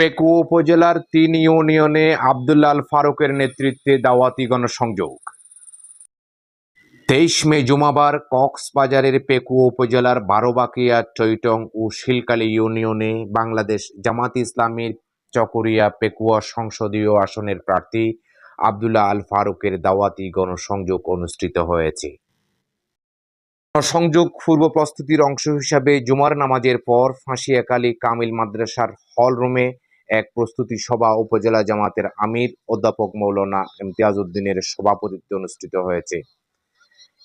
পেকু উপজেলার তিন ইউনিয়নে আবদুল্লাল ফারুকের নেতৃত্বে দাওয়াতি গণসংযোগ। তেইশ মে জুমাবার কক্সবাজারের পেকু উপজেলার বারোবাকিয়া টৈটং ও শিলকালী ইউনিয়নে বাংলাদেশ জামাত ইসলামীর চকরিয়া পেকুয়া সংসদীয় আসনের প্রার্থী আবদুল্লাহ আল ফারুকের দাওয়াতি গণসংযোগ অনুষ্ঠিত হয়েছে। সংযোগ পূর্ব প্রস্তুতির অংশ হিসাবে জুমার নামাজের পর ফাঁসিয়াকালী কামিল মাদ্রাসার হল রুমে এক প্রস্তুতি সভা উপজেলা জামাতের আমির, অধ্যাপক মৌলানা ইমতিয়াজ উদ্দিনের সভাপতিত্বে অনুষ্ঠিত হয়েছে।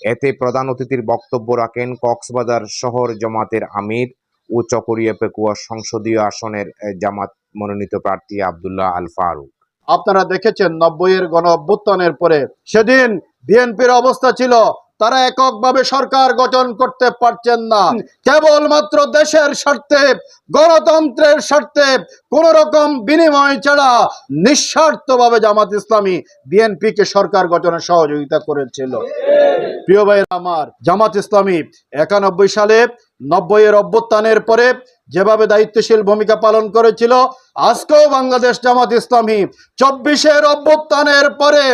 এতে প্রধান অতিথির বক্তব্য রাখেন কক্সবাজার শহর জামাতের আমির ও চকরিয়া পেকুয়া সংসদীয় আসনের জামাত মনোনীত প্রার্থী আবদুল্লাহ আল ফারুক। আপনারা দেখেছেন নব্বইয়ের গণ অভ্যুত্থানের পরে সেদিন বিএনপির অবস্থা ছিল তারা এককভাবে সরকার গঠন করতে পারছেন না। কেবলমাত্র দেশের স্বার্থে গণতন্ত্রের স্বার্থে কোন রকম বিনিময় ছাড়া নিঃস্বার্থভাবে জামাত ইসলামী বিএনপিকে সরকার গঠনে সহযোগিতা করেছিল। প্রিয় ভাইয়ের আমার জামাত ইসলামী একানব্বই সালে নব্বইয়ের অভ্যুত্থানের পরে যেভাবে দায়িত্বশীল ভূমিকা পালন করেছিল, আজকেও বাংলাদেশ জামাত ইসলামী চব্বিশের অভ্যুত্থানের পরে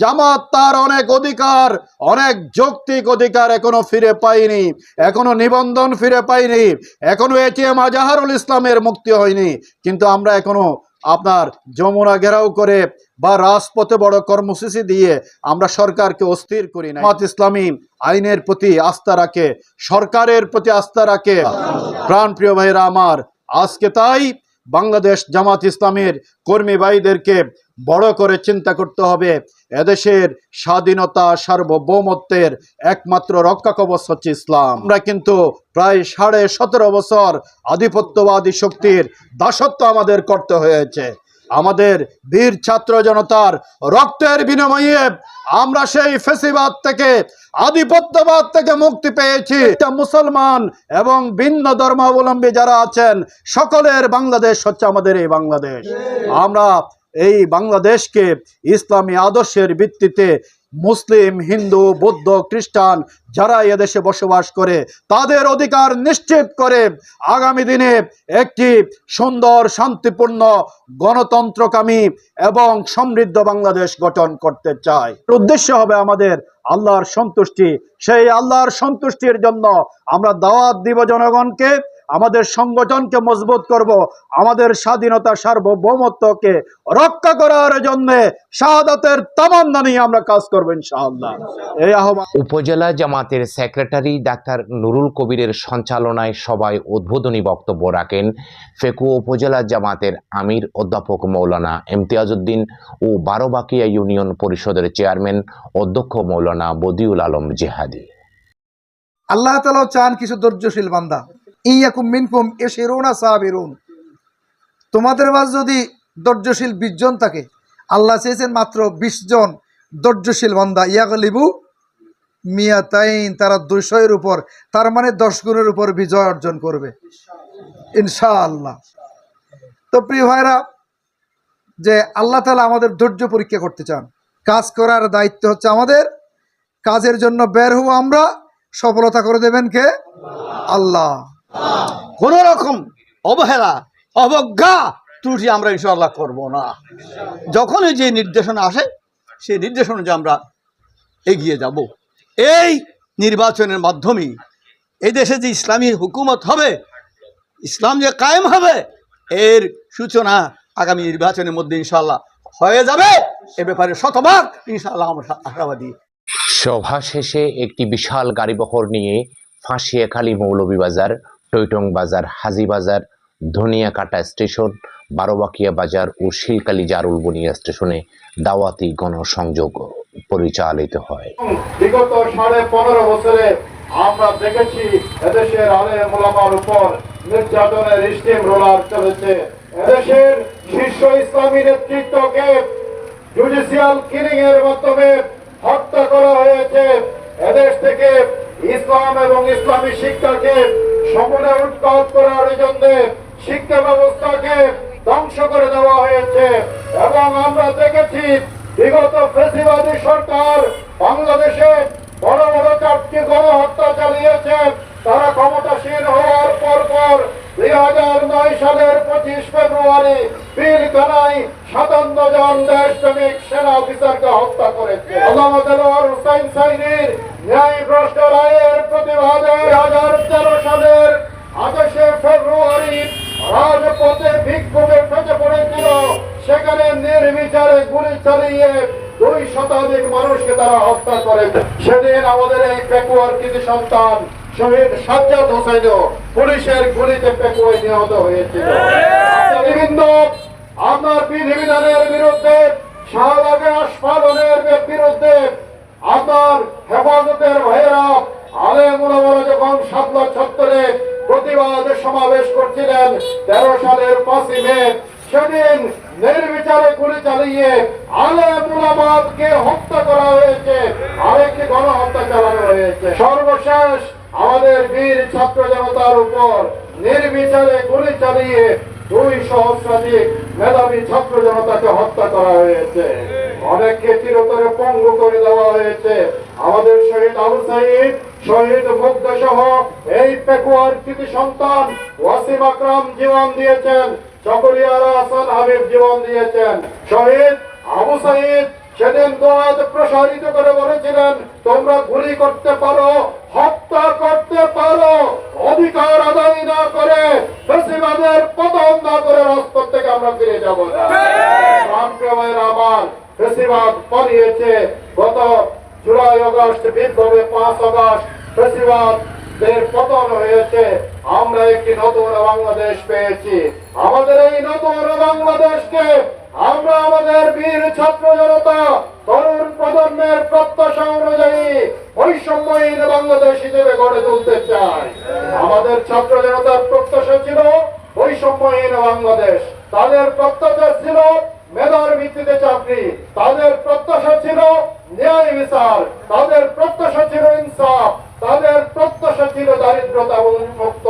জামাত তার অনেক অধিকার, অনেক যৌক্তিক অধিকার এখনও ফিরে পায়নি, এখনও নিবন্ধন ফিরে পায়নি, এখনও এটিএম আজাহারুল ইসলামের মুক্তি হয়নি, কিন্তু আমরা এখনও আপনার যমুনা ঘেরাও করে বা রাজপথে বড় কর্মসূচি দিয়ে আমরা সরকারকে অস্থির করি না মত ইসলামী আইনের প্রতি আস্থা রাখে, সরকারের প্রতি আস্থা রাখে। প্রাণ প্রিয় ভাইরা আমার, আজকে তাই বাংলাদেশ জামাত ইসলামের কর্মী ভাইদেরকে বড় করে চিন্তা করতে হবে। এদেশের স্বাধীনতা, সার্বভৌমত্বের একমাত্র রক্ষা কবচ হচ্ছে ইসলাম। আমরা কিন্তু প্রায় সাড়ে সতেরো বছর আধিপত্যবাদী শক্তির দাসত্ব আমাদের করতে হয়েছে। আমাদের বীর ছাত্র জনতার রক্তের বিনিময়ে আমরা সেই ফেসিবাদ থেকে, আধিপত্যবাদ থেকে মুক্তি পেয়েছি। মুসলমান এবং ভিন্ন ধর্মাবলম্বী যারা আছেন, সকলের বাংলাদেশ হচ্ছে আমাদের এই বাংলাদেশ। আমরা এই বাংলাদেশকে ইসলামী আদর্শের ভিত্তিতে মুসলিম, হিন্দু, বৌদ্ধ, খ্রিস্টান যারা এদেশে বসবাস করে, তাদের অধিকার নিশ্চিত করে আগামী দিনে একটি সুন্দর, শান্তিপূর্ণ, গণতন্ত্রকামী এবং সমৃদ্ধ বাংলাদেশ গঠন করতে চায়। উদ্দেশ্য হবে আমাদের আল্লাহর সন্তুষ্টি। সেই আল্লাহর সন্তুষ্টির জন্য আমরা দাওয়াত দিব জনগণকে। আমাদের সংগঠনকে মজবুত করব আমাদের স্বাধীনতা সার্বভৌমত্বকে রক্ষা করার জন্য শাহাদাতের তামান্না নিয়ে আমরা কাজ করব ইনশাআল্লাহ। এই আহ্বান উপজেলা জামাতের সেক্রেটারি ডাক্তার নুরুল কবিরের সঞ্চালনায় সবাই উদ্বোধনী বক্তব্য রাখেন ফেকু উপজেলা জামাতের আমির অধ্যাপক মৌলানা ইমতিয়াজউদ্দিন ও বারোবাকিয়া ইউনিয়ন পরিষদের চেয়ারম্যান অধ্যক্ষ মৌলানা বদিউল আলম জেহাদি। আল্লাহ তালাও চান কিছু ধৈর্যশীল বান্দা। ইয়াকুম মিনকুম এসেরুনা সাহাবিরুন তোমাদের মাঝে যদি ধৈর্যশীল বিশ জন থাকে, আল্লাহ চেয়েছেন মাত্র বিশ জন ধৈর্যশীল বান্দা। ইয়াগলিবু মিয়াতাইন, তারা দুশয়ের উপর, তার মানে দশ গুণের উপর বিজয় অর্জন করবে। ইনশা আল্লাহ তো প্রিয় ভাইরা, যে আল্লাহ তালা আমাদের ধৈর্য পরীক্ষা করতে চান। কাজ করার দায়িত্ব হচ্ছে আমাদের। কাজের জন্য বের হব আমরা। সফলতা করে দেবেন কে? আল্লাহ। কোন রকম অবহেলা, অবজ্ঞা ত্রুটি আমরা ইনশাআল্লাহ করব না। যখনই যে নির্দেশনা আসে, সেই নির্দেশনা যে আমরা এগিয়ে যাব। এই নির্বাচনের মাধ্যমে এই দেশে যে ইসলামী হুকুমত হবে, ইসলাম যে কায়েম হবে, এর সূচনা আগামী নির্বাচনের মধ্যে ইনশাল্লাহ হয়ে যাবে। এ ব্যাপারে শতভাগ ইনশাল্লাহ আমরা আশাবাদী। সভা শেষে একটি বিশাল গাড়িবহর নিয়ে ফাঁসিয়াখালী মৌলভীবাজার টৈটং বাজার, হাজি বাজার, ধনিয়াকাটা স্টেশন, বারোবাকিয়া বাজার ও শিলকালী জারুল বনিয়া স্টেশনে দাওয়াতি গণসংযোগ পরিচালিত হয়। বিগত সাড়ে পনেরো বছরে আমরা দেখেছি এদেশের আলে মোলামার উপর নির্যাতনের স্টিম রোলার চলেছে। এদেশের শীর্ষ ইসলামী নেতৃত্বকে জুডিশিয়াল কিলিং এর মাধ্যমে হত্যা করা হয়েছে। এদেশ থেকে ইসলাম এবং ইসলামী শিক্ষাকে সমনে উৎখাত করার জন্য শিক্ষা ব্যবস্থাকে ধ্বংস করে দেওয়া হয়েছে। এবং আমরা দেখেছি, বিগত ফেসিবাদী সরকার বাংলাদেশে বড় বড় চারটি গণহত্যা চালিয়েছে। তারা ক্ষমতাসীন হওয়ার পর পর দুই হাজার নয় সালের পঁচিশ ফেব্রুয়ারি ফেব্রুয়ারি পিলখানায় সাতান্ন জন দেশপ্রেমিক সেনা অফিসারকে হত্যা করেছে। আল্লামা দেলোয়ার হুসাইন সাইনির ন্যায় ভ্রষ্ট রায়ের প্রতিবাদে হাজার তেরো সালের আঠাশে ফেব্রুয়ারি রাজপথে বিক্ষোভে ফেটে পড়েছিল সেখানে নির্বিচারে গুলি আপনার বিরুদ্ধে, শাহবাগে বিরুদ্ধে আপনার হেফাজতের ভাইয়েরা প্রতিবাদ সমাবেশ করছিলেন তেরো সালের পাঁচই মে, সেদিন নির্বিচারে গুলি চালিয়ে আলেম উলামাকে হত্যা করা হয়েছে। আরেকটি গণহত্যা চালানো হয়েছে। সর্বশেষ আমাদের বীর ছাত্র জনতার উপর নির্বিচারে গুলি চালিয়ে দুই সহস্রাধিক মেধাবী ছাত্র জনতাকে হত্যা করা হয়েছে। অনেককে চিরতরে পঙ্গু করে দেওয়া হয়েছে। আমাদের শহীদ আবু সাইদ, শহীদ মুগ্ধ সহ এই পেকুয়ার কৃতি সন্তান ওয়াসিম আকরাম জীবন দিয়েছেন। চকরিয়ারা হাসান হাবিব জীবন দিয়েছেন। শহীদ আবু সাইদ সেদিন দোয়াদ প্রসারিত করে বলেছিলেন তোমরা গুলি করতে পারো হত্যা করতে পারো অধিকার আদায় না করে ফেসিবাদের পতন না করে রাজপথ থেকে আমরা ফিরে যাব। না রামপ্রেমের আমার ফেসিবাদ পালিয়েছে। গত জুলাই আগস্ট বিপ্লবে পাঁচ আগস্ট এর পতন হয়েছে, আমরা একটি নতুন বাংলাদেশ পেয়েছি। আমাদের এই নতুন বাংলাদেশকে আমরা আমাদের বীর ছাত্র জনতা, তরুণ প্রজন্মের প্রত্যাশা অনুযায়ী বৈষম্যহীন বাংলাদেশ হিসেবে গড়ে তুলতে চাই। আমাদের ছাত্র জনতার প্রত্যাশা ছিল বৈষম্যহীন বাংলাদেশ। তাদের প্রত্যাশা ছিল মেধার ভিত্তিতে চাকরি। তাদের প্রত্যাশা ছিল ন্যায় বিচার। তাদের প্রত্যাশা ছিল ইনসাফ। তাদের প্রত্যাশা ছিল দারিদ্রতা উন্মুক্ত